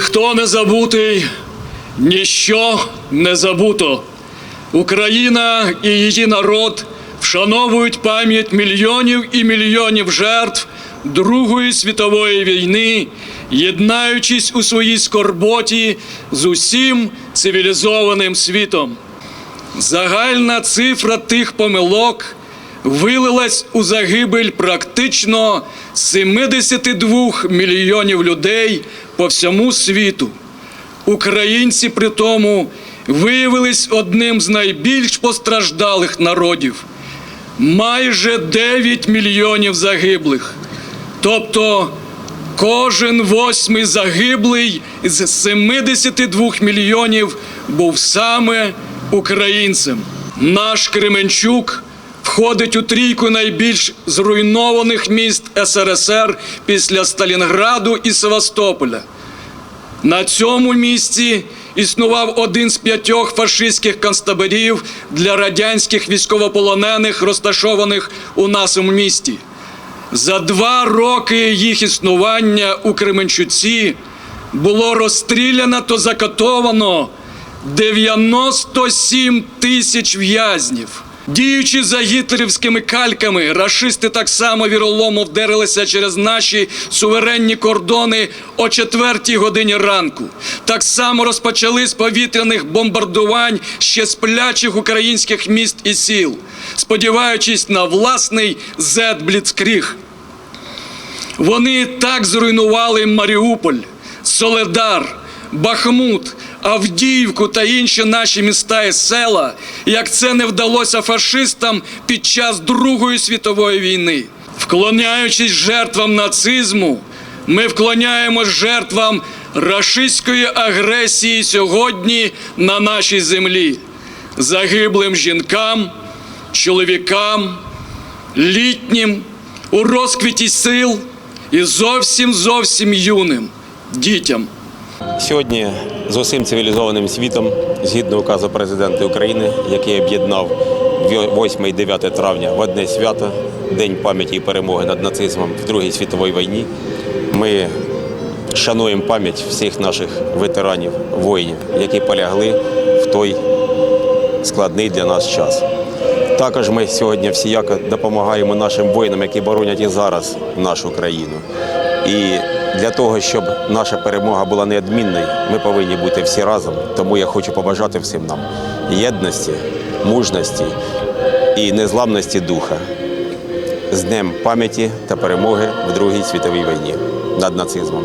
Хто не забутий, ніщо не забуто. Україна і її народ вшановують пам'ять мільйонів і мільйонів жертв Другої світової війни, єднаючись у своїй скорботі з усім цивілізованим світом. Загальна цифра тих помилок вилилась у загибель практично 72 мільйонів людей по всьому світу. Українці при тому виявились одним з найбільш постраждалих народів. Майже 9 мільйонів загиблих. Тобто кожен восьмий загиблий з 72 мільйонів був саме українцем. Наш Кременчук входить у трійку найбільш зруйнованих міст СРСР після Сталінграду і Севастополя. На цьому місці існував один з п'ятьох фашистських концтаборів для радянських військовополонених, розташованих у нашому місті. За два роки їх існування у Кременчуці було розстріляно та закатовано 97 тисяч в'язнів. Діючи за гітлерівськими кальками, рашисти так само віроломно вдерлися через наші суверенні кордони о четвертій годині ранку. Так само розпочали з повітряних бомбардувань ще сплячих українських міст і сіл, сподіваючись на власний зет-бліцкріг. Вони так зруйнували Маріуполь, Соледар, Бахмут, Авдіївку та інші наші міста і села, як це не вдалося фашистам під час Другої світової війни. Вклоняючись жертвам нацизму, ми вклоняємось жертвам рашистської агресії сьогодні на нашій землі, загиблим жінкам, чоловікам, літнім, у розквіті сил і зовсім зовсім юним дітям. Сьогодні з усім цивілізованим світом, згідно указу президента України, який об'єднав 8 і 9 травня в одне свято, День пам'яті і перемоги над нацизмом в Другій світовій війні, ми шануємо пам'ять всіх наших ветеранів, воїнів, які полягли в той складний для нас час. Також ми сьогодні всіяко допомагаємо нашим воїнам, які боронять і зараз нашу країну. І для того, щоб наша перемога була неодмінною, ми повинні бути всі разом. Тому я хочу побажати всім нам єдності, мужності і незламності духа з Днем пам'яті та перемоги в Другій світовій війні над нацизмом.